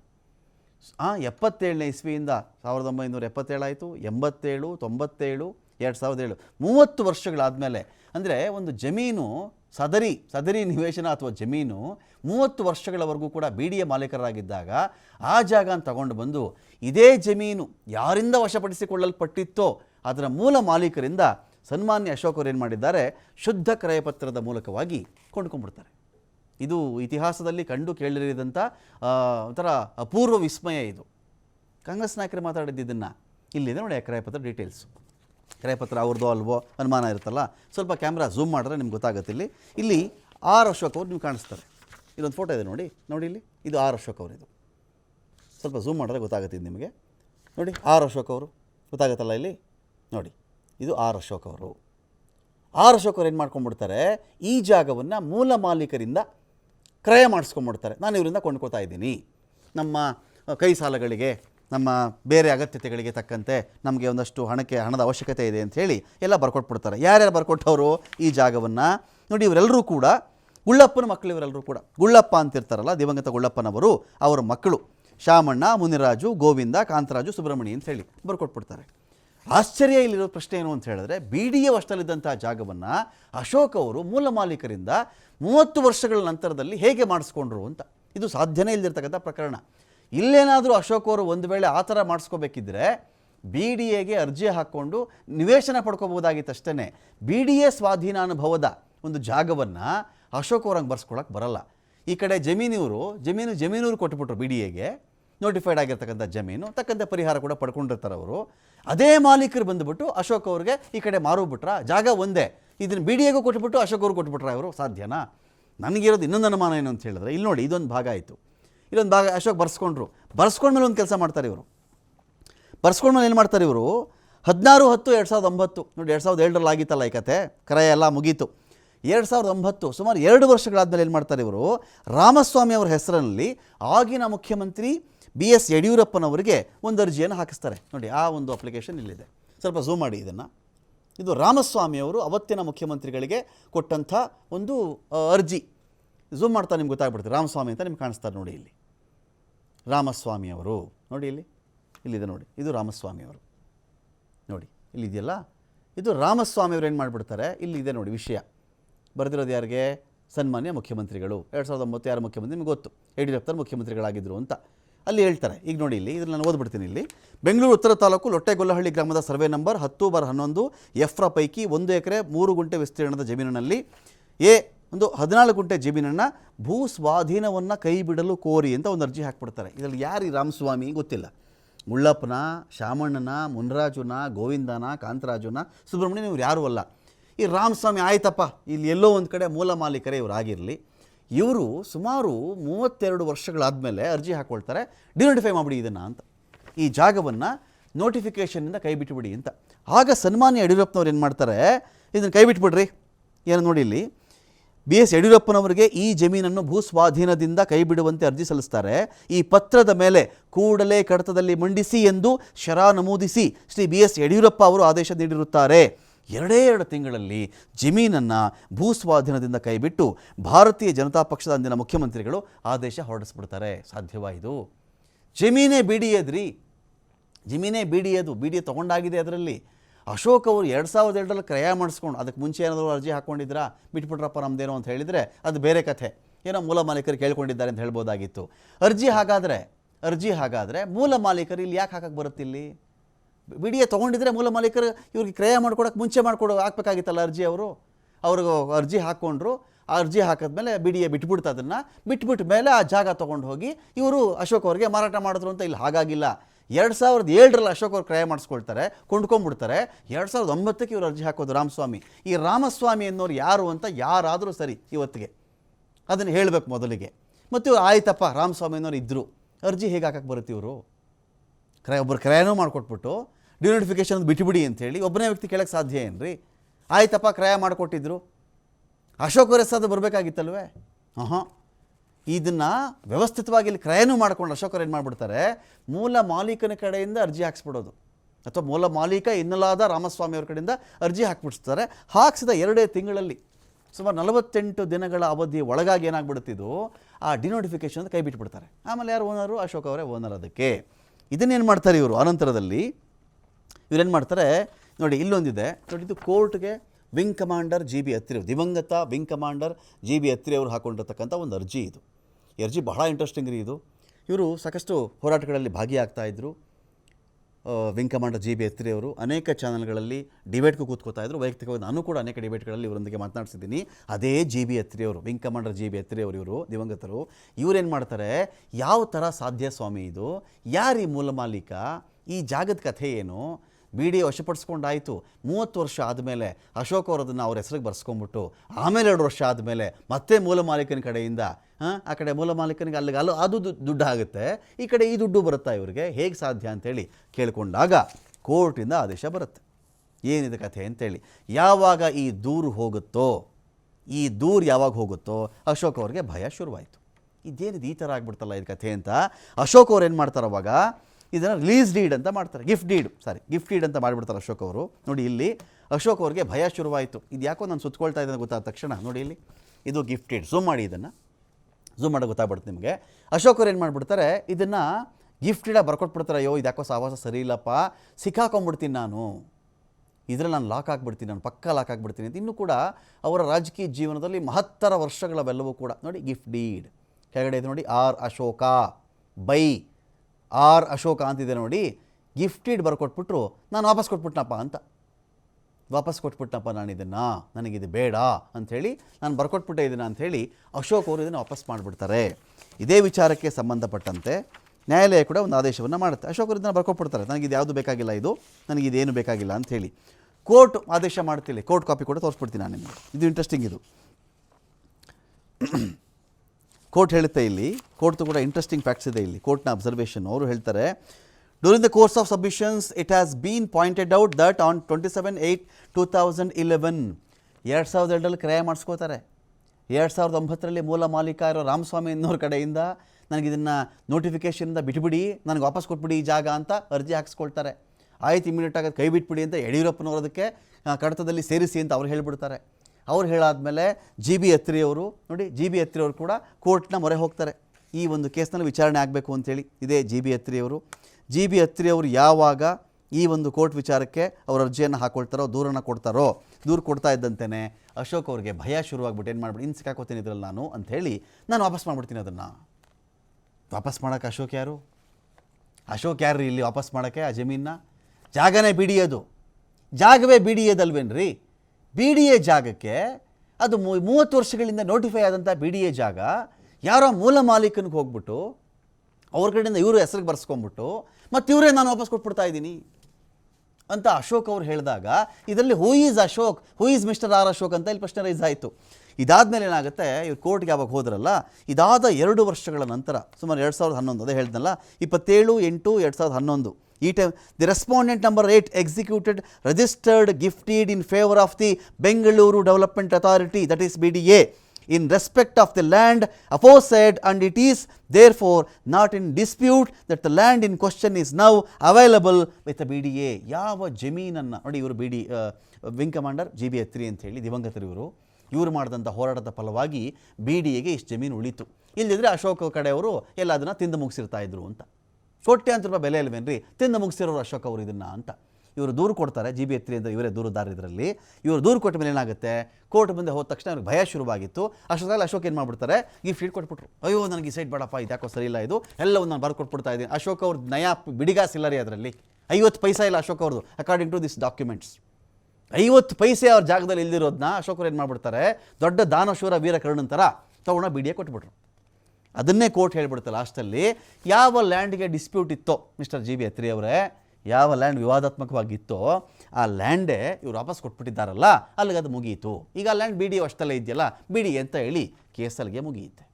ಹಾಂ ಎಪ್ಪತ್ತೇಳನೇ ಇಸ್ವಿಯಿಂದ ಸಾವಿರದ ಒಂಬೈನೂರ ಎಪ್ಪತ್ತೇಳಾಯಿತು ಎಂಬತ್ತೇಳು, ತೊಂಬತ್ತೇಳು, ಎರಡು ಸಾವಿರದ ಏಳು. ಮೂವತ್ತು ವರ್ಷಗಳಾದಮೇಲೆ, ಅಂದರೆ ಒಂದು ಜಮೀನು ಸದರಿ ಸದರಿ ನಿವೇಶನ ಅಥವಾ ಜಮೀನು ಮೂವತ್ತು ವರ್ಷಗಳವರೆಗೂ ಕೂಡ ಬಿ ಡಿ ಎ ಮಾಲೀಕರಾಗಿದ್ದಾಗ ಆ ಜಾಗ ತಗೊಂಡು ಬಂದು ಇದೇ ಜಮೀನು ಯಾರಿಂದ ವಶಪಡಿಸಿಕೊಳ್ಳಲ್ಪಟ್ಟಿತ್ತೋ ಅದರ ಮೂಲ ಮಾಲೀಕರಿಂದ ಸನ್ಮಾನ್ಯ ಅಶೋಕ್ ಅವರು ಏನು ಮಾಡಿದ್ದಾರೆ, ಶುದ್ಧ ಕ್ರಯಪತ್ರದ ಮೂಲಕವಾಗಿ ಕೊಂಡ್ಕೊಂಡ್ಬಿಡ್ತಾರೆ. ಇದು ಇತಿಹಾಸದಲ್ಲಿ ಕಂಡು ಕೇಳಿರಿದಂಥ ಒಂಥರ ಅಪೂರ್ವ ವಿಸ್ಮಯ ಇದು. ಕಾಂಗ್ರೆಸ್ ನಾಯಕರು ಮಾತಾಡಿದ್ದು ಇದನ್ನು ಇಲ್ಲಿದೆ ನೋಡಿ ಕ್ರಯಪತ್ರ ಡೀಟೇಲ್ಸು. ಕ್ರಯಪತ್ರ ಅವ್ರದ್ದು ಅಲ್ವೋ ಅನುಮಾನ ಇರುತ್ತಲ್ಲ, ಸ್ವಲ್ಪ ಕ್ಯಾಮ್ರಾ ಝೂಮ್ ಮಾಡಿದ್ರೆ ನಿಮ್ಗೆ ಗೊತ್ತಾಗುತ್ತೆ ಇಲ್ಲಿ. ಇಲ್ಲಿ ಆರ್ ಅಶೋಕ್ ಅವ್ರು ನೀವು ಕಾಣಿಸ್ತಾರೆ. ಇಲ್ಲೊಂದು ಫೋಟೋ ಇದೆ ನೋಡಿ ನೋಡಿ ಇಲ್ಲಿ, ಇದು ಆರ್ ಅಶೋಕ್ ಅವರು ಇದು. ಸ್ವಲ್ಪ ಝೂಮ್ ಮಾಡಿದ್ರೆ ಗೊತ್ತಾಗುತ್ತೆ ಇದು ನಿಮಗೆ. ನೋಡಿ, ಆರ್ ಅಶೋಕ್ ಅವರು, ಗೊತ್ತಾಗುತ್ತಲ್ಲ ಇಲ್ಲಿ? ನೋಡಿ, ಇದು ಆರ್ ಅಶೋಕ್ ಅವರು. ಆರ್ ಅಶೋಕ್ ಅವ್ರು ಏನು ಮಾಡ್ಕೊಂಡ್ಬಿಡ್ತಾರೆ? ಈ ಜಾಗವನ್ನು ಮೂಲ ಮಾಲೀಕರಿಂದ ಕ್ರಯ ಮಾಡಿಸ್ಕೊಂಡ್ಬಿಡ್ತಾರೆ. ನಾನು ಇವರಿಂದ ಕೊಂಡ್ಕೋತಾ ಇದ್ದೀನಿ. ನಮ್ಮ ಕೈ ಸಾಲಗಳಿಗೆ ನಮ್ಮ ಬೇರೆ ಅಗತ್ಯತೆಗಳಿಗೆ ತಕ್ಕಂತೆ ನಮಗೆ ಒಂದಷ್ಟು ಹಣಕ್ಕೆ, ಹಣದ ಅವಶ್ಯಕತೆ ಇದೆ ಅಂತ ಹೇಳಿ ಎಲ್ಲ ಬರ್ಕೊಟ್ಬಿಡ್ತಾರೆ. ಯಾರ್ಯಾರು ಬರ್ಕೊಟ್ಟವರು ಈ ಜಾಗವನ್ನು? ನೋಡಿ ಇವರೆಲ್ಲರೂ ಕೂಡ, ಗುಳ್ಳಪ್ಪನ ಮಕ್ಕಳು ಇವರೆಲ್ಲರೂ ಕೂಡ, ಗುಳ್ಳಪ್ಪ ಅಂತಿರ್ತಾರಲ್ಲ, ದಿವಂಗತ ಗುಳ್ಳಪ್ಪನವರು, ಅವರ ಮಕ್ಕಳು ಶಾಮಣ್ಣ ಮುನಿರಾಜು, ಗೋವಿಂದ, ಕಾಂತರಾಜು ಸುಬ್ರಹ್ಮಣಿ ಅಂತ ಹೇಳಿ ಬರ್ಕೊಟ್ಬಿಡ್ತಾರೆ. ಆಶ್ಚರ್ಯ ಇಲ್ಲಿರೋ ಪ್ರಶ್ನೆ ಏನು ಅಂತ ಹೇಳಿದ್ರೆ ಬಿ ಡಿ ಎ ವಷ್ಟಲ್ಲಿದ್ದಂಥ ಜಾಗವನ್ನು ಅಶೋಕ್ ಅವರು ಮೂಲ ಮಾಲೀಕರಿಂದ ಮೂವತ್ತು ವರ್ಷಗಳ ನಂತರದಲ್ಲಿ ಹೇಗೆ ಮಾಡಿಸ್ಕೊಂಡ್ರು ಅಂತ. ಇದು ಸಾಧ್ಯನೇ ಇಲ್ಲದಿರ್ತಕ್ಕಂಥ ಪ್ರಕರಣ. ಇಲ್ಲೇನಾದರೂ ಅಶೋಕ್ ಅವರು ಒಂದು ವೇಳೆ ಆ ಥರ ಮಾಡಿಸ್ಕೋಬೇಕಿದ್ರೆ ಬಿ ಡಿ ಎಗೆ ಅರ್ಜಿ ಹಾಕ್ಕೊಂಡು ನಿವೇಶನ ಪಡ್ಕೋಬೋದಾಗಿತ್ತಷ್ಟೇ ಬಿ ಡಿ ಎ ಸ್ವಾಧೀನಾನುಭವದ ಒಂದು ಜಾಗವನ್ನು ಅಶೋಕ್ ಅವ್ರಂಗೆ ಬರ್ಸ್ಕೊಳಕ್ಕೆ ಬರಲ್ಲ. ಈ ಕಡೆ ಜಮೀನಿವರು ಜಮೀನು ಜಮೀನೂರು ಕೊಟ್ಬಿಟ್ರು ಬಿ ಡಿ ಎಗೆ. ನೋಟಿಫೈಡ್ ಆಗಿರ್ತಕ್ಕಂಥ ಜಮೀನು ತಕ್ಕಂಥ ಪರಿಹಾರ ಕೂಡ ಪಡ್ಕೊಂಡಿರ್ತಾರೆ ಅವರು. ಅದೇ ಮಾಲೀಕರು ಬಂದುಬಿಟ್ಟು ಅಶೋಕ್ ಅವ್ರಿಗೆ ಈ ಕಡೆ ಮಾರುಬಿಟ್ರ, ಜಾಗ ಒಂದೇ. ಇದನ್ನು ಬಿ ಡಿ ಎಗೂ ಕೊಟ್ಬಿಟ್ಟು ಅಶೋಕ್ ಅವ್ರಿಗೆ ಕೊಟ್ಬಿಟ್ರ ಅವರು ಸಾಧ್ಯನಾ? ನನಗಿರೋದು ಇನ್ನೊಂದು ಅನುಮಾನ ಏನು ಅಂತ ಹೇಳಿದ್ರೆ ಇಲ್ಲಿ ನೋಡಿ ಇದೊಂದು ಭಾಗ ಆಯಿತು. ಇಲ್ಲೊಂದು ಭಾಗ ಅಶೋಕ್ ಬರ್ಸ್ಕೊಂಡ್ರು. ಬರ್ಸ್ಕೊಂಡ್ಮೇಲೆ ಒಂದು ಕೆಲಸ ಮಾಡ್ತಾರೆ ಇವರು. ಬರ್ಸ್ಕೊಂಡ್ಮೇಲೆ ಏನು ಮಾಡ್ತಾರೆ ಇವರು? ಹದಿನಾರು ಹತ್ತು ಎರಡು ಸಾವಿರದ ಒಂಬತ್ತು. ನೋಡಿ, ಎರಡು ಸಾವಿರದ ಏಳರಲ್ಲಿ ಆಗಿತ್ತಲ್ಲ ಈ ಕತೆ. ಕ್ರಯ ಎಲ್ಲ ಮುಗೀತು. ಎರಡು ಸಾವಿರದ ಒಂಬತ್ತು, ಸುಮಾರು ಎರಡು ವರ್ಷಗಳಾದಮೇಲೆ ಏನು ಮಾಡ್ತಾರೆ ಇವರು? ರಾಮಸ್ವಾಮಿ ಅವರ ಹೆಸರಿನಲ್ಲಿ ಆಗಿನ ಮುಖ್ಯಮಂತ್ರಿ ಬಿ ಎಸ್ ಯಡಿಯೂರಪ್ಪನವರಿಗೆ ಒಂದು ಅರ್ಜಿಯನ್ನು ಹಾಕಿಸ್ತಾರೆ. ನೋಡಿ, ಆ ಒಂದು ಅಪ್ಲಿಕೇಶನ್ ಇಲ್ಲಿದೆ. ಸ್ವಲ್ಪ ಝೂಮ್ ಮಾಡಿ ಇದನ್ನು. ಇದು ರಾಮಸ್ವಾಮಿ ಅವರು ಅವತ್ತಿನ ಮುಖ್ಯಮಂತ್ರಿಗಳಿಗೆ ಕೊಟ್ಟಂಥ ಒಂದು ಅರ್ಜಿ. ಝೂಮ್ ಮಾಡ್ತಾ ನಿಮ್ಗೆ ಗೊತ್ತಾಗ್ಬಿಡ್ತೀವಿ ರಾಮಸ್ವಾಮಿ ಅಂತ ನಿಮ್ಗೆ ಕಾಣಿಸ್ತಾರೆ ನೋಡಿ ಇಲ್ಲಿ. ರಾಮಸ್ವಾಮಿ ಅವರು ನೋಡಿ ಇಲ್ಲಿ, ಇಲ್ಲಿದೆ ನೋಡಿ, ಇದು ರಾಮಸ್ವಾಮಿ ಅವರು ನೋಡಿ, ಇಲ್ಲಿದೆಯಲ್ಲ? ಇದು ರಾಮಸ್ವಾಮಿ ಅವರು ಏನು ಮಾಡಿಬಿಡ್ತಾರೆ? ಇಲ್ಲಿದೆ ನೋಡಿ ವಿಷಯ. ಬರೆದಿರೋದು ಯಾರಿಗೆ? ಸನ್ಮಾನ್ಯ ಮುಖ್ಯಮಂತ್ರಿಗಳು. ಎರಡು ಸಾವಿರದ ಒಂಬತ್ತು ಯಾರು ಮುಖ್ಯಮಂತ್ರಿ? ನಿಮ್ಗೆ ಗೊತ್ತು. ಯಡಿಯೂರಪ್ಪನ ಮುಖ್ಯಮಂತ್ರಿಗಳಾಗಿದ್ದರು ಅಂತ. ಅಲ್ಲಿ ಹೇಳ್ತಾರೆ. ಈಗ ನೋಡಿ ಇಲ್ಲಿ ಇದನ್ನು ನಾನು ಓದ್ಬಿಡ್ತೀನಿ ಇಲ್ಲಿ. ಬೆಂಗಳೂರು ಉತ್ತರ ತಾಲೂಕು ಲೊಟ್ಟೆಗೊಲ್ಲಹಳ್ಳಿ ಗ್ರಾಮದ ಸರ್ವೆ ನಂಬರ್ ಹತ್ತು ಬಾರ್ ಹನ್ನೊಂದು ಎಫ್ರ ಪೈಕಿ ಒಂದು ಎಕರೆ ಮೂರು ಗುಂಟೆ ವಿಸ್ತೀರ್ಣದ ಜಮೀನಿನಲ್ಲಿ ಎ ಒಂದು ಹದಿನಾಲ್ಕು ಗುಂಟೆ ಜಮೀನನ್ನು ಭೂ ಸ್ವಾಧೀನವನ್ನು ಕೈ ಬಿಡಲು ಕೋರಿ ಅಂತ ಒಂದು ಅರ್ಜಿ ಹಾಕ್ಬಿಡ್ತಾರೆ. ಇದರಲ್ಲಿ ಯಾರು ರಾಮಸ್ವಾಮಿ ಗೊತ್ತಿಲ್ಲ. ಮುಳ್ಳಪ್ಪನ, ಶಾಮಣ್ಣನ, ಮುನ್ರಾಜುನ, ಗೋವಿಂದನ, ಕಾಂತರಾಜುನ, ಸುಬ್ರಹ್ಮಣ್ಯನ ಇವ್ರು ಯಾರೂ ಅಲ್ಲ. ಈ ರಾಮಸ್ವಾಮಿ ಆಯ್ತಪ್ಪ, ಇಲ್ಲಿ ಎಲ್ಲೋ ಒಂದು ಕಡೆ ಮೂಲ ಮಾಲೀಕರೇ ಇವರಾಗಿರಲಿ ಇವರು ಸುಮಾರು ಮೂವತ್ತೆರಡು ವರ್ಷಗಳಾದಮೇಲೆ ಅರ್ಜಿ ಹಾಕ್ಕೊಳ್ತಾರೆ ಡಿನೋಟಿಫೈ ಮಾಡಿಬಿಡಿ ಇದನ್ನು ಅಂತ. ಈ ಜಾಗವನ್ನು ನೋಟಿಫಿಕೇಷನಿಂದ ಕೈ ಬಿಟ್ಟುಬಿಡಿ ಅಂತ. ಆಗ ಸನ್ಮಾನ್ಯ ಯಡಿಯೂರಪ್ಪನವ್ರು ಏನು ಮಾಡ್ತಾರೆ, ಇದನ್ನು ಕೈ ಬಿಟ್ಬಿಡ್ರಿ ಏನು ನೋಡಿ ಇಲ್ಲಿ. ಬಿ ಎಸ್ ಯಡಿಯೂರಪ್ಪನವರಿಗೆ ಈ ಜಮೀನನ್ನು ಭೂ ಸ್ವಾಧೀನದಿಂದ ಕೈಬಿಡುವಂತೆ ಅರ್ಜಿ ಸಲ್ಲಿಸ್ತಾರೆ. ಈ ಪತ್ರದ ಮೇಲೆ ಕೂಡಲೇ ಕಡತದಲ್ಲಿ ಮಂಡಿಸಿ ಎಂದು ಶರಾ ನಮೂದಿಸಿ ಶ್ರೀ ಬಿ ಎಸ್ ಯಡಿಯೂರಪ್ಪ ಅವರು ಆದೇಶ ನೀಡಿರುತ್ತಾರೆ. ಎರಡೇ ಎರಡು ತಿಂಗಳಲ್ಲಿ ಜಮೀನನ್ನು ಭೂ ಸ್ವಾಧೀನದಿಂದ ಕೈಬಿಟ್ಟು ಭಾರತೀಯ ಜನತಾ ಪಕ್ಷದ ಅಂದಿನ ಮುಖ್ಯಮಂತ್ರಿಗಳು ಆದೇಶ ಹೊರಡಿಸ್ಬಿಡ್ತಾರೆ. ಸಾಧ್ಯವಾಯಿತು ಜಮೀನೇ ಬಿಡಿಯದ್ರಿ ಜಮೀನೇ ಬಿಡಿಯದು ಬಿಡಿ ತೊಗೊಂಡಾಗಿದೆ ಅದರಲ್ಲಿ. ಅಶೋಕ್ ಅವರು ಎರಡು ಸಾವಿರದ ಎರಡರಲ್ಲಿ ಕ್ರಯ ಮಾಡಿಸ್ಕೊಂಡು ಅದಕ್ಕೆ ಮುಂಚೆ ಏನಾದರೂ ಅರ್ಜಿ ಹಾಕ್ಕೊಂಡಿದ್ರಾ ಬಿಟ್ಬಿಟ್ರಪ್ಪ ನಮ್ದೇನೋ ಅಂತ ಹೇಳಿದರೆ ಅದು ಬೇರೆ ಕಥೆ. ಏನೋ ಮೂಲ ಮಾಲೀಕರು ಕೇಳ್ಕೊಂಡಿದ್ದಾರೆ ಅಂತ ಹೇಳ್ಬೋದಾಗಿತ್ತು. ಅರ್ಜಿ ಹಾಗಾದರೆ ಅರ್ಜಿ ಹಾಗಾದರೆ ಮೂಲ ಮಾಲೀಕರು ಇಲ್ಲಿ ಯಾಕೆ ಹಾಕಕ್ಕೆ ಬರುತ್ತಿಲ್ಲಿ ಬಿ ಡಿ ಎ ತೊಗೊಂಡಿದ್ರೆ ಮೂಲ ಮಾಲೀಕರು ಇವ್ರಿಗೆ ಕ್ರಯ ಮಾಡ್ಕೊಡೋಕೆ ಮುಂಚೆ ಮಾಡ್ಕೊಡೋ ಹಾಕ್ಬೇಕಾಗಿತ್ತಲ್ಲ ಅರ್ಜಿ ಅವರು? ಅವ್ರಿಗೆ ಅರ್ಜಿ ಹಾಕ್ಕೊಂಡ್ರು, ಆ ಅರ್ಜಿ ಹಾಕಿದ್ಮೇಲೆ ಎ ಬಿಟ್ಬಿಡ್ತು ಅದನ್ನು. ಬಿಟ್ಬಿಟ್ಟ ಮೇಲೆ ಆ ಜಾಗ ತೊಗೊಂಡು ಹೋಗಿ ಇವರು ಅಶೋಕ್ ಅವ್ರಿಗೆ ಮಾರಾಟ ಮಾಡಿದ್ರು ಅಂತ ಇಲ್ಲಿ ಹಾಗಾಗಿಲ್ಲ. ಎರಡು ಸಾವಿರದ ಏಳರಲ್ಲಿ ಅಶೋಕ್ ಅವರು ಕ್ರಯ ಮಾಡಿಸ್ಕೊಳ್ತಾರೆ, ಕೊಂಡ್ಕೊಂಡ್ಬಿಡ್ತಾರೆ. ಎರಡು ಸಾವಿರದ ಒಂಬತ್ತಕ್ಕೆ ಇವರು ಅರ್ಜಿ ಹಾಕೋದು ರಾಮಸ್ವಾಮಿ. ಈ ರಾಮಸ್ವಾಮಿ ಅನ್ನೋರು ಯಾರು ಅಂತ ಯಾರಾದರೂ ಸರಿ ಇವತ್ತಿಗೆ. ಅದನ್ನು ಹೇಳಬೇಕು ಮೊದಲಿಗೆ. ಮತ್ತು ಇವ್ರು, ಆಯ್ತಪ್ಪ, ರಾಮಸ್ವಾಮಿ ಅನ್ನೋರು ಇದ್ದರು ಅರ್ಜಿ ಹೇಗೆ ಹಾಕಕ್ಕೆ ಬರುತ್ತೆ ಇವರು? ಕ್ರಯ ಒಬ್ಬರು ಕ್ರಯನೂ ಮಾಡಿಕೊಟ್ಬಿಟ್ಟು, ಡಿನೋಟಿಫಿಕೇಷನ್ ಬಿಟ್ಟುಬಿಡಿ ಅಂತೇಳಿ ಒಬ್ಬನೇ ವ್ಯಕ್ತಿ ಕೇಳಕ್ಕೆ ಸಾಧ್ಯ ಏನ್ರಿ? ಆಯ್ತಪ್ಪ, ಕ್ರಯ ಮಾಡಿಕೊಟ್ಟಿದ್ರು. ಅಶೋಕ್ ಅವರ ಬರಬೇಕಾಗಿತ್ತಲ್ವೇ? ಹಾಂ ಇದನ್ನು ವ್ಯವಸ್ಥಿತವಾಗಿ ಇಲ್ಲಿ ಕ್ರಯನೂ ಮಾಡ್ಕೊಂಡು ಅಶೋಕರು ಏನು ಮಾಡಿಬಿಡ್ತಾರೆ? ಮೂಲ ಮಾಲೀಕನ ಕಡೆಯಿಂದ ಅರ್ಜಿ ಹಾಕ್ಸ್ಬಿಡೋದು. ಅಥವಾ ಮೂಲ ಮಾಲೀಕ ಇನ್ನಲಾದ ರಾಮಸ್ವಾಮಿ ಅವ್ರ ಕಡೆಯಿಂದ ಅರ್ಜಿ ಹಾಕ್ಬಿಡ್ತಾರೆ ಹಾಕ್ಸಿದ ಎರಡೇ ತಿಂಗಳಲ್ಲಿ ಸುಮಾರು ನಲವತ್ತೆಂಟು ದಿನಗಳ ಅವಧಿ ಒಳಗಾಗಿ ಏನಾಗ್ಬಿಡುತ್ತಿದ್ದು ಆ ಡಿನೋಟಿಫಿಕೇಶನ್ ಕೈ ಬಿಟ್ಬಿಡ್ತಾರೆ ಆಮೇಲೆ ಯಾರು ಓನರು? ಅಶೋಕ್ ಅವರೇ ಓನರ್ ಅದಕ್ಕೆ. ಇದನ್ನೇನು ಮಾಡ್ತಾರೆ ಇವರು? ಅನಂತರದಲ್ಲಿ ಇವ್ರೇನು ಮಾಡ್ತಾರೆ? ನೋಡಿ, ಇಲ್ಲೊಂದಿದೆ. ನೋಡಿ, ಇದು ಕೋರ್ಟ್ಗೆ wing commander G B Atri ದಿವಂಗತ wing commander G B Atri ಅವರು ಹಾಕೊಂಡಿರ್ತಕ್ಕಂಥ ಒಂದು ಅರ್ಜಿ ಇದು. ಈ ಅರ್ಜಿ ಬಹಳ ಇಂಟ್ರೆಸ್ಟಿಂಗ್ ರೀ ಇದು. ಇವರು ಸಾಕಷ್ಟು ಹೋರಾಟಗಳಲ್ಲಿ ಭಾಗಿಯಾಗ್ತಾ ಇದ್ದರು ಆ, ವಿಂಗ್ ಕಮಾಂಡರ್ ಜಿ ಬಿ ಅವರು ಅನೇಕ ಚಾನಲ್ಗಳಲ್ಲಿ ಡಿಬೇಟ್ಗೂ ಕೂತ್ಕೋತಾ ಇದ್ರು. ವೈಯಕ್ತಿಕವಾಗಿ ನಾನು ಕೂಡ ಅನೇಕ ಡಿಬೇಟ್ಗಳಲ್ಲಿ ಇವರೊಂದಿಗೆ ಮಾತನಾಡ್ಸಿದ್ದೀನಿ. ಅದೇ ಜಿ ಬಿ ಅವರು ವಿಂಗ್ ಕಮಾಂಡರ್ ಜಿ ಬಿ ಅವರು ಇವರು ದಿವಂಗತರು ಇವರೇನು ಮಾಡ್ತಾರೆ ಯಾವ ಥರ ಸಾಧ್ಯ ಸ್ವಾಮಿ ಇದು ಯಾರೀ ಮೂಲ ಮಾಲೀಕ ಈ ಜಾಗದ ಕಥೆ ಏನು ಬಿ ಡಿ ವಶಪಡಿಸ್ಕೊಂಡಾಯಿತು. ಮೂವತ್ತು ವರ್ಷ ಆದಮೇಲೆ ಅಶೋಕ್ ಅವರದನ್ನು ಅವ್ರ ಹೆಸರಿಗೆ ಬರ್ಸ್ಕೊಂಡ್ಬಿಟ್ಟು ಆಮೇಲೆ ಎರಡು ವರ್ಷ ಆದಮೇಲೆ ಮತ್ತೆ ಮೂಲ ಮಾಲೀಕನ ಕಡೆಯಿಂದ, ಹಾಂ, ಆ ಕಡೆ ಮೂಲ ಮಾಲೀಕನಿಗೆ ಅಲ್ಲಿಗೆ ಅಲ್ಲೂ, ಅದು ದುಡ್ಡು ಆಗುತ್ತೆ. ಈ ಕಡೆ ಈ ದುಡ್ಡು ಬರುತ್ತಾ ಇವರಿಗೆ? ಹೇಗೆ ಸಾಧ್ಯ ಅಂತೇಳಿ ಕೇಳಿಕೊಂಡಾಗ ಕೋರ್ಟಿಂದ ಆದೇಶ ಬರುತ್ತೆ. ಏನಿದೆ ಕಥೆ ಅಂತೇಳಿ. ಯಾವಾಗ ಈ ದೂರು ಹೋಗುತ್ತೋ, ಈ ದೂರು ಯಾವಾಗ ಹೋಗುತ್ತೋ ಅಶೋಕ್ ಅವ್ರಿಗೆ ಭಯ ಶುರುವಾಯಿತು. ಇದೇನಿದೆ ಈ ಥರ ಆಗ್ಬಿಡ್ತಲ್ಲ ಇದು ಕಥೆ ಅಂತ? ಅಶೋಕ್ ಅವ್ರು ಏನು ಮಾಡ್ತಾರೆ ಅವಾಗ? ಇದನ್ನು ರಿಲೀಸ್ ಡೀಡ್ ಅಂತ ಮಾಡ್ತಾರೆ. Gift deed sorry gift deed ಅಂತ ಮಾಡಿಬಿಡ್ತಾರೆ ಅಶೋಕ್ ಅವರು. ನೋಡಿ ಇಲ್ಲಿ ಅಶೋಕ್ ಅವ್ರಿಗೆ ಭಯ ಶುರುವಾಯಿತು. ಇದು ಯಾಕೋ ನಾನು ಸುತ್ತಕೊಳ್ತಾ ಇದ್ದೇನೆ ಗೊತ್ತಾದ ತಕ್ಷಣ. ನೋಡಿ ಇಲ್ಲಿ ಇದು ಗಿಫ್ಟ್ ಡೀಡ್ ಝೂಮ್ ಮಾಡಿ ಇದನ್ನು. ಝೂಮ್ ಮಾಡೋ, ಗೊತ್ತಾಗ್ಬಿಡುತ್ತೆ ನಿಮಗೆ. ಅಶೋಕ್ ಅವ್ರು ಏನು ಮಾಡಿಬಿಡ್ತಾರೆ, ಇದನ್ನು ಗಿಫ್ಟ್ ಡೀಡ ಬರ್ಕೊಟ್ಬಿಡ್ತಾರೆ. ಅಯ್ಯೋ, ಇದು ಯಾಕೋ ಸಹವಾಸ ಸರಿ ಇಲ್ಲಪ್ಪ ಸಿಕ್ಕಾಕೊಂಡ್ಬಿಡ್ತೀನಿ ನಾನು. ಇದರಲ್ಲಿ ನಾನು ಲಾಕ್ ಆಗಿಬಿಡ್ತೀನಿ, ನಾನು ಪಕ್ಕ ಲಾಕ್ ಆಗಿಬಿಡ್ತೀನಿ ಅಂತ. ಇನ್ನೂ ಕೂಡ ಅವರ ರಾಜಕೀಯ ಜೀವನದಲ್ಲಿ ಮಹತ್ತರ ವರ್ಷಗಳವೆಲ್ಲವೂ ಕೂಡ. ನೋಡಿ ಗಿಫ್ಟ್ ಡೀಡ್ ಕೆಳಗಡೆ ಇದು ನೋಡಿ, R Ashoka, by. R Ashoka ಅಂತಿದೆ ನೋಡಿ ಗಿಫ್ಟೆಡ್ ಬರ್ಕೊಟ್ಬಿಟ್ರು, ನಾನು ವಾಪಸ್ ಕೊಟ್ಬಿಟ್ನಪ್ಪ ಅಂತ. ವಾಪಸ್ ಕೊಟ್ಬಿಟ್ನಪ್ಪ ನಾನು ಇದನ್ನು ನನಗಿದು ಬೇಡ ಅಂಥೇಳಿ ನಾನು ಬರ್ಕೊಟ್ಬಿಟ್ಟೆ ಇದನ್ನು ಅಂಥೇಳಿ ಅಶೋಕ್ ಅವರು ಇದನ್ನು ವಾಪಸ್ ಮಾಡಿಬಿಡ್ತಾರೆ. ಇದೇ ವಿಚಾರಕ್ಕೆ ಸಂಬಂಧಪಟ್ಟಂತೆ ನ್ಯಾಯಾಲಯ ಕೂಡ ಒಂದು ಆದೇಶವನ್ನು ಮಾಡುತ್ತೆ. ಅಶೋಕ್ ಅವರು ಇದನ್ನು ಬರ್ಕೊಟ್ಬಿಡ್ತಾರೆ. ನನಗೆ ಇದು ಯಾವುದು ಬೇಕಾಗಿಲ್ಲ ಇದು, ನನಗೆ ಇದೇನು ಬೇಕಾಗಿಲ್ಲ ಅಂಥೇಳಿ ಕೋರ್ಟ್ ಆದೇಶ ಮಾಡ್ತಿಲ್ಲ, ಕೋರ್ಟ್ ಕಾಪಿ ಕೂಡ ತೋರಿಸ್ಬಿಡ್ತೀನಿ ನಾನು ನಿಮಗೆ. ಇದು ಇಂಟ್ರೆಸ್ಟಿಂಗ್ ಇದು. ಕೋರ್ಟ್ ಹೇಳುತ್ತೆ ಇಲ್ಲಿ ಕೋರ್ಟ್ದು ಕೂಡ ಇಂಟ್ರೆಸ್ಟಿಂಗ್ ಫ್ಯಾಕ್ಟ್ಸ್ ಇದೆ ಇಲ್ಲಿ. ಕೋರ್ಟ್ನ ಅಬ್ಸರ್ವೇಷನ್ ಅವರು ಹೇಳ್ತಾರೆ during the course of submissions it has been pointed out that on twenty seven eight two thousand eleven ಎರಡು ಸಾವಿರದ ಎರಡರಲ್ಲಿ ಕ್ರಯ ಮಾಡಿಸ್ಕೋತಾರೆ. ಎರಡು ಸಾವಿರದ ಒಂಬತ್ತರಲ್ಲಿ ಮೂಲ ಮಾಲೀಕ ಇರೋ ರಾಮಸ್ವಾಮಿ ಅನ್ನೋರ ಕಡೆಯಿಂದ ನನಗೆ ಇದನ್ನು ನೋಟಿಫಿಕೇಷನಿಂದ ಬಿಟ್ಬಿಡಿ, ನನಗೆ ವಾಪಸ್ ಕೊಟ್ಬಿಡಿ ಈ ಜಾಗ ಅಂತ ಅರ್ಜಿ ಹಾಕಿಸ್ಕೊಳ್ತಾರೆ. ಆಯ್ತು ಇಮಿಡಿಯೇಟ್ ಆಗಿ ಕೈ ಬಿಟ್ಬಿಡಿ ಅಂತ ಯಡಿಯೂರಪ್ಪನವರದಕ್ಕೆ ಕಡತದಲ್ಲಿ ಸೇರಿಸಿ ಅಂತ ಅವ್ರು ಹೇಳ್ಬಿಡ್ತಾರೆ. ಅವ್ರು ಹೇಳಾದಮೇಲೆ ಜಿ ಬಿ ಅತ್ರಿಯವರು ನೋಡಿ ಜಿ ಬಿ ಅವರು ಕೂಡ ಕೋರ್ಟ್ನ ಮೊರೆ ಹೋಗ್ತಾರೆ. ಈ ಒಂದು ಕೇಸ್ನಲ್ಲಿ ವಿಚಾರಣೆ ಆಗಬೇಕು ಅಂತೇಳಿ ಇದೇ ಜಿ ಬಿ ಅತ್ರಿಯವರು ಜಿ ಬಿ ಅವರು ಯಾವಾಗ ಈ ಒಂದು ಕೋರ್ಟ್ ವಿಚಾರಕ್ಕೆ ಅವ್ರ ಅರ್ಜಿಯನ್ನು ಹಾಕೊಳ್ತಾರೋ, ದೂರನ್ನು ಕೊಡ್ತಾರೋ, ದೂರು ಕೊಡ್ತಾ ಇದ್ದಂತೆಯೇ ಅಶೋಕ್ ಅವ್ರಿಗೆ ಭಯ ಶುರುವಾಗ್ಬಿಟ್ಟು ಏನು ಮಾಡ್ಬಿಟ್ಟು ಇನ್ನು ಸಿಕ್ಕಾಕೋತೀನಿ ಇದ್ರಲ್ಲಿ ನಾನು ಅಂಥೇಳಿ ನಾನು ವಾಪಸ್ ಮಾಡಿಬಿಡ್ತೀನಿ ಅದನ್ನು. ವಾಪಸ್ ಮಾಡೋಕ್ಕೆ ಅಶೋಕ್ ಯಾರು? ಅಶೋಕ್ ಯಾರು ಇಲ್ಲಿ ವಾಪಸ್ ಮಾಡೋಕ್ಕೆ ಆ ಜಮೀನ ಜಾಗನೇ ಬಿಡಿಯೋದು ಜಾಗವೇ ಬಿಡಿಯೋದಲ್ವೇನ್ರಿ ಬಿ ಡಿ ಎ ಜಾಗಕ್ಕೆ, ಅದು ಮೂವತ್ತು ವರ್ಷಗಳಿಂದ ನೋಟಿಫೈ ಆದಂಥ ಬಿ ಡಿ ಎ ಜಾಗ, ಯಾರೋ ಮೂಲ ಮಾಲೀಕನಿಗೆ ಹೋಗ್ಬಿಟ್ಟು, ಅವ್ರ ಕಡೆಯಿಂದ ಇವರು ಹೆಸರಿಗೆ ಬರ್ಸ್ಕೊಂಬಿಟ್ಟು ಮತ್ತು ಇವರೇ ನಾನು ವಾಪಸ್ ಕೊಟ್ಬಿಡ್ತಾ ಇದ್ದೀನಿ ಅಂತ ಅಶೋಕ್ ಅವ್ರು ಹೇಳಿದಾಗ, ಇದರಲ್ಲಿ who is Ashok who is mister R Ashok ಅಂತ ಇಲ್ಲಿ ಪ್ರಶ್ನೆ ರೈಸ್ ಆಯಿತು. ಇದಾದಮೇಲೆ ಏನಾಗುತ್ತೆ, ಇವ್ರು ಕೋರ್ಟ್ಗೆ ಯಾವಾಗ ಹೋದ್ರಲ್ಲ, ಇದಾದ ಎರಡು ವರ್ಷಗಳ ನಂತರ, ಸುಮಾರು ಎರಡು ಸಾವಿರದ ಹನ್ನೊಂದು, ಅದೇ ಹೇಳ್ದಲ್ಲ ಇಪ್ಪತ್ತೇಳು ಎಂಟು ಎರಡು ಸಾವಿರದ ಹನ್ನೊಂದು. ಈ time the respondent number 8 executed registered gift in favour of the Bengaluru development authority that is B D A in respect of the land aforesaid, and it is therefore not in dispute that the land in question is now available with the BDA ಯಾವ ಜಮೀನನ್ನು, ನೋಡಿ ಇವರು B D wing commander G B Atri ಅಂತ ಹೇಳಿ, ದಿವಂಗತರು ಇವರು ಇವರು ಮಾಡಿದಂಥ ಹೋರಾಟದ ಫಲವಾಗಿ ಬಿ ಡಿ ಇಷ್ಟು ಜಮೀನು ಉಳಿತು. ಇಲ್ಲದಿದ್ದರೆ ಅಶೋಕ ಕಡೆಯವರು ಎಲ್ಲ ಅದನ್ನು ತಿಂದು ಮುಗಿಸಿರ್ತಾ ಇದ್ರು ಅಂತ. ಕೋಟ್ಯಾಂತರ ರೂಪಾಯಿ ಬೆಲೆ ಇಲ್ವೇನ್ರಿ? ತಿಂದು ಮುಗಿಸಿರೋರು ಅಶೋಕ್ ಅವರು ಇದನ್ನು ಅಂತ. ಇವರು ದೂರು ಕೊಡ್ತಾರೆ ಜಿ ಬಿ ಎತ್ರಿ ಅಂತ ಇವರೇ ದೂರುದಾರ ಇದರಲ್ಲಿ ಇವರು ದೂರು ಕೊಟ್ಟ ಮೇಲೆ ಏನಾಗುತ್ತೆ? ಕೋರ್ಟ್ ಮುಂದೆ ಹೋದ ತಕ್ಷಣ ಅವ್ರಿಗೆ ಭಯ ಶುರುವಾಗಿತ್ತು. ಅಷ್ಟೊತ್ತಲ್ಲಿ ಅಶೋಕ್ ಏನು ಮಾಡಿಬಿಡ್ತಾರೆ? ಈ ಫೀಡ್ ಕೊಟ್ಬಿಟ್ರು. ಅಯ್ಯೋ, ನನಗೆ ಈ ಸೈಡ್ ಬೇಡಪ್ಪ, ಇದು ಯಾಕೋ ಸರಿ ಇಲ್ಲ ಇದು. ಎಲ್ಲವನ್ನು ನಾನು ಬರ್ಕೊಟ್ಬಿಡ್ತಾ ಇದ್ದೀನಿ. ಅಶೋಕ್ ಅವ್ರ ನಯ ಬಿಡಿಗಾಸಿಲ್ಲ ರೀ ಅದರಲ್ಲಿ. ಐವತ್ತು ಪೈಸಾ ಇಲ್ಲ ಅಶೋಕ್ ಅವ್ರದ್ದು ಅಕಾರ್ಡಿಂಗ್ ಟು ದಿಸ್ ಡಾಕ್ಯುಮೆಂಟ್ಸ್ ಐವತ್ತು ಪೈಸೆ ಅವ್ರ ಜಾಗದಲ್ಲಿ ಇಲ್ದಿರೋದನ್ನ ಅಶೋಕ್ ಅವ್ರು ಏನು ಮಾಡ್ಬಿಡ್ತಾರೆ? ದೊಡ್ಡ ದಾನಶೂರ ವೀರ ಕರ್ಣನ್ ಥರ ತೊಗೊಂಡು ಬಿಡಿಯೇ ಕೊಟ್ಬಿಟ್ರು. ಅದನ್ನೇ ಕೋರ್ಟ್ ಹೇಳ್ಬಿಡುತ್ತೆ ಲಾಸ್ಟಲ್ಲಿ. ಯಾವ ಲ್ಯಾಂಡ್ಗೆ ಡಿಸ್ಪ್ಯೂಟ್ ಇತ್ತೋ, ಮಿಸ್ಟರ್ ಜಿ ಬಿ ಅತ್ರಿ ಅವರೇ, ಯಾವ ಲ್ಯಾಂಡ್ ವಿವಾದಾತ್ಮಕವಾಗಿತ್ತೋ, ಆ ಲ್ಯಾಂಡೇ ಇವ್ರು ವಾಪಸ್ ಕೊಟ್ಬಿಟ್ಟಿದ್ದಾರಲ್ಲ ಅಲ್ಲಿಗೆ ಅದು ಮುಗಿಯಿತು ಈಗ ಲ್ಯಾಂಡ್ ಬಿ ಡಿ ಅಷ್ಟಲ್ಲೇ ಇದೆಯಲ್ಲ ಬಿಡಿ ಅಂತ ಹೇಳಿ ಕೇಸಲ್ಲಿಗೆ ಮುಗಿಯುತ್ತೆ.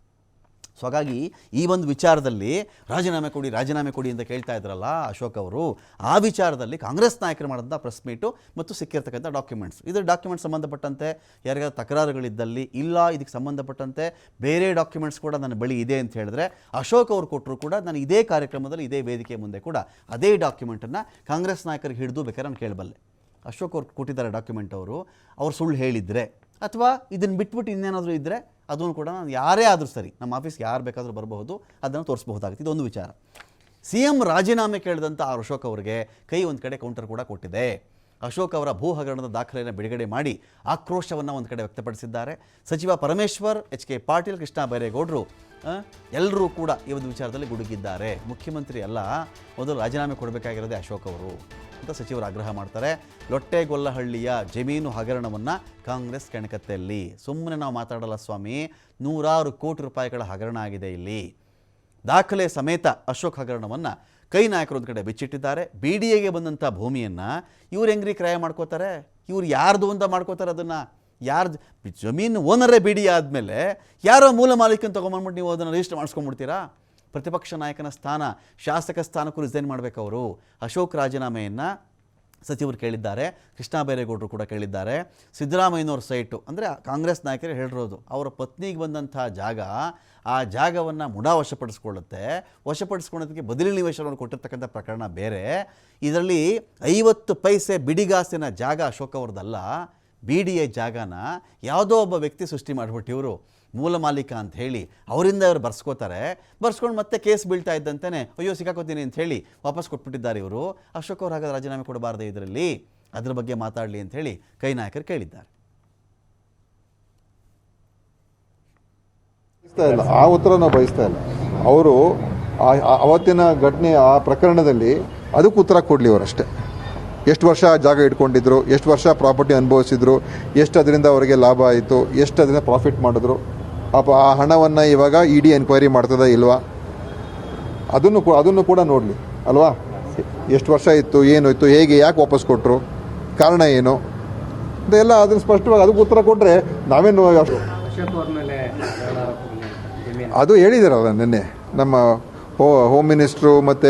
ಸೊ ಹಾಗಾಗಿ ಈ ಒಂದು ವಿಚಾರದಲ್ಲಿ ರಾಜೀನಾಮೆ ಕೊಡಿ ರಾಜೀನಾಮೆ ಕೊಡಿ ಅಂತ ಕೇಳ್ತಾ ಇದ್ರಲ್ಲ ಅಶೋಕ್ ಅವರು, ಆ ವಿಚಾರದಲ್ಲಿ ಕಾಂಗ್ರೆಸ್ ನಾಯಕರು ಮಾಡಿದಂಥ ಪ್ರೆಸ್ ಮೀಟು ಮತ್ತು ಸಿಕ್ಕಿರ್ತಕ್ಕಂಥ ಡಾಕ್ಯುಮೆಂಟ್ಸ್ ಇದರ ಡಾಕ್ಯುಮೆಂಟ್ಸ್ ಸಂಬಂಧಪಟ್ಟಂತೆ ಯಾರಿಗಾದ್ರು ತಕರಾರುಗಳಿದ್ದಲ್ಲಿ ಇಲ್ಲ, ಇದಕ್ಕೆ ಸಂಬಂಧಪಟ್ಟಂತೆ ಬೇರೆ ಡಾಕ್ಯುಮೆಂಟ್ಸ್ ಕೂಡ ನನ್ನ ಬಳಿ ಇದೆ ಅಂತ ಹೇಳಿದ್ರೆ ಅಶೋಕ್ ಅವರು ಕೊಟ್ಟರು ಕೂಡ ನಾನು ಇದೇ ಕಾರ್ಯಕ್ರಮದಲ್ಲಿ ಇದೇ ವೇದಿಕೆ ಮುಂದೆ ಕೂಡ ಅದೇ ಡಾಕ್ಯುಮೆಂಟನ್ನು ಕಾಂಗ್ರೆಸ್ ನಾಯಕರಿಗೆ ಹಿಡಿದು ಬೇಕಾದ್ರೆ ನಾನು ಕೇಳಬಲ್ಲೆ. ಅಶೋಕ್ ಅವರು ಕೊಟ್ಟಿದ್ದಾರೆ ಡಾಕ್ಯುಮೆಂಟ್ ಅವರು, ಅವ್ರು ಸುಳ್ಳು ಹೇಳಿದರೆ ಅಥವಾ ಇದನ್ನು ಬಿಟ್ಬಿಟ್ಟು ಇನ್ನೇನಾದರೂ ಇದ್ದರೆ ಅದನ್ನು ಕೂಡ ನಾನು ಯಾರೇ ಆದರೂ ಸರಿ ನಮ್ಮ ಆಫೀಸ್ಗೆ ಯಾರು ಬೇಕಾದರೂ ಬರಬಹುದು, ಅದನ್ನು ತೋರಿಸಬಹುದಾಗುತ್ತೆ. ಇದೊಂದು ವಿಚಾರ. ಸಿ ಎಂ ರಾಜೀನಾಮೆ ಕೇಳಿದಂಥ ಆ ಅಶೋಕ್ ಅವರಿಗೆ ಕೈ ಒಂದು ಕಡೆ ಕೌಂಟರ್ ಕೂಡ ಕೊಟ್ಟಿದೆ. ಅಶೋಕ್ ಅವರ ಭೂ ಹಗರಣದ ದಾಖಲೆಯನ್ನು ಬಿಡುಗಡೆ ಮಾಡಿ ಆಕ್ರೋಶವನ್ನು ಒಂದು ಕಡೆ ವ್ಯಕ್ತಪಡಿಸಿದ್ದಾರೆ. ಸಚಿವ ಪರಮೇಶ್ವರ್, ಎಚ್ ಕೆ ಪಾಟೀಲ್, ಕೃಷ್ಣ ಬೈರೇಗೌಡರು ಎಲ್ಲರೂ ಕೂಡ ಈ ಒಂದು ವಿಚಾರದಲ್ಲಿ ಗುಡುಗಿದ್ದಾರೆ. ಮುಖ್ಯಮಂತ್ರಿ ಅಲ್ಲ, ಮೊದಲು ರಾಜೀನಾಮೆ ಕೊಡಬೇಕಾಗಿರೋದೇ ಅಶೋಕ್ ಅವರು. ಅಂತ ಸಚಿವರು ಆಗ್ರಹ ಮಾಡ್ತಾರೆ. ಲೊಟ್ಟೆಗೊಲ್ಲಹಳ್ಳಿಯ ಜಮೀನು ಹಗರಣವನ್ನು ಕಾಂಗ್ರೆಸ್ ಕೆಣಕತ್ತೆಯಲ್ಲಿ ಸುಮ್ಮನೆ ನಾವು ಮಾತಾಡಲ್ಲ ಸ್ವಾಮಿ, ನೂರಾರು ಕೋಟಿ ರೂಪಾಯಿಗಳ ಹಗರಣ ಆಗಿದೆ ಇಲ್ಲಿ. ದಾಖಲೆ ಸಮೇತ ಅಶೋಕ್ ಹಗರಣವನ್ನು ಕೈ ನಾಯಕರು ಒಂದು ಕಡೆ ಬಿಚ್ಚಿಟ್ಟಿದ್ದಾರೆ. ಬಿ ಡಿ ಎಗೆ ಬಂದಂಥ ಭೂಮಿಯನ್ನು ಇವ್ರು ಹೆಂಗ್ರಿ ಕ್ರಯ ಮಾಡ್ಕೋತಾರೆ? ಇವ್ರು ಯಾರ್ದು ಅಂತ ಮಾಡ್ಕೋತಾರೆ ಅದನ್ನು? ಯಾರು ಜಮೀನು ಓನರೇ ಬಿ ಡಿ ಆದಮೇಲೆ ಯಾರೋ ಮೂಲ ಮಾಲೀಕನ ತೊಗೊಂಬಂದ್ಬಿಟ್ಟು ನೀವು ಅದನ್ನು ರಿಜಿಸ್ಟರ್ ಮಾಡಿಸ್ಕೊಂಡ್ಬಿಡ್ತೀರಾ? ಪ್ರತಿಪಕ್ಷ ನಾಯಕನ ಸ್ಥಾನ, ಶಾಸಕ ಸ್ಥಾನಕ್ಕೂ ರಿಸೈನ್ ಮಾಡಬೇಕು ಅವರು ಅಶೋಕ್ ರಾಜೀನಾಮೆಯನ್ನು ಸಚಿವರು ಕೇಳಿದ್ದಾರೆ, ಕೃಷ್ಣ ಬೈರೇಗೌಡರು ಕೂಡ ಕೇಳಿದ್ದಾರೆ. ಸಿದ್ದರಾಮಯ್ಯನವ್ರ ಸೈಟು, ಅಂದರೆ ಕಾಂಗ್ರೆಸ್ ನಾಯಕರು ಹೇಳಿರೋದು, ಅವರ ಪತ್ನಿಗೆ ಬಂದಂಥ ಜಾಗ, ಆ ಜಾಗವನ್ನು ಮುಡಾ ವಶಪಡಿಸ್ಕೊಳ್ಳುತ್ತೆ ವಶಪಡಿಸ್ಕೊಳ್ಳೋದಕ್ಕೆ ಬದಲಿ ನಿವೇಶನವನ್ನು ಕೊಟ್ಟಿರ್ತಕ್ಕಂಥ ಪ್ರಕರಣ ಬೇರೆ. ಇದರಲ್ಲಿ ಐವತ್ತು ಪೈಸೆ ಬಿಡಿಗಾಸಿನ ಜಾಗ ಅಶೋಕ್ ಅವ್ರದ್ದಲ್ಲ ಬಿ ಡಿ ಎ ಜಾಗನ ಯಾವುದೋ ಒಬ್ಬ ವ್ಯಕ್ತಿ ಸೃಷ್ಟಿ ಮಾಡಿಬಿಟ್ಟು ಇವರು ಮೂಲ ಮಾಲೀಕ ಅಂತ ಹೇಳಿ ಅವರಿಂದ ಇವರು ಬರ್ಸ್ಕೋತಾರೆ. ಬರ್ಸ್ಕೊಂಡು ಮತ್ತೆ ಕೇಸ್ ಬೀಳ್ತಾ ಇದ್ದಂತೆಯೇ ಅಯ್ಯೋ, ಸಿಕ್ಕಾಕೋತೀನಿ ಅಂತ ಹೇಳಿ ವಾಪಸ್ ಕೊಟ್ಬಿಟ್ಟಿದ್ದಾರೆ ಇವರು. ಅಶೋಕ್ ಅವ್ರು ಹಾಗಾದ್ರೆ ರಾಜೀನಾಮೆ ಕೊಡಬಾರ್ದು ಇದರಲ್ಲಿ? ಅದ್ರ ಬಗ್ಗೆ ಮಾತಾಡಲಿ ಅಂತ ಹೇಳಿ ಕೈ ನಾಯಕರು ಕೇಳಿದ್ದಾರೆ. ಆ ಉತ್ತರ ನಾವು ಬಯಸ್ತಾ ಇಲ್ಲ. ಅವರು ಅವತ್ತಿನ ಘಟನೆ ಆ ಪ್ರಕರಣದಲ್ಲಿ ಅದಕ್ಕೆ ಉತ್ತರ ಕೊಡಲಿ ಅವರಷ್ಟೇ ಎಷ್ಟು ವರ್ಷ ಜಾಗ ಇಟ್ಕೊಂಡಿದ್ರು ಎಷ್ಟು ವರ್ಷ ಪ್ರಾಪರ್ಟಿ ಅನುಭವಿಸಿದ್ರು ಎಷ್ಟು ಅದರಿಂದ ಅವರಿಗೆ ಲಾಭ ಆಯಿತು ಎಷ್ಟು ಅದರಿಂದ ಪ್ರಾಫಿಟ್ ಮಾಡಿದ್ರು. ಅಪ್ಪ ಆ ಹಣವನ್ನು ಇವಾಗ ಇ ಡಿ ಎನ್ಕ್ವೈರಿ ಮಾಡ್ತದ ಇಲ್ವಾ? ಅದನ್ನು ಅದನ್ನು ಕೂಡ ನೋಡಲಿ ಅಲ್ವಾ? ಎಷ್ಟು ವರ್ಷ ಇತ್ತು ಏನು ಇತ್ತು ಹೇಗೆ ಯಾಕೆ ವಾಪಸ್ ಕೊಟ್ಟರು ಕಾರಣ ಏನು? ಇದೆಲ್ಲ ಅದನ್ನು ಸ್ಪಷ್ಟವಾಗಿ ಅದಕ್ಕೆ ಉತ್ತರ ಕೊಟ್ಟರೆ ನಾವೇನು ಅದು ಹೇಳಿದಾರಲ್ಲ ನಿನ್ನೆ ನಮ್ಮ ಹೋಮ್ ಮಿನಿಸ್ಟ್ರು ಮತ್ತು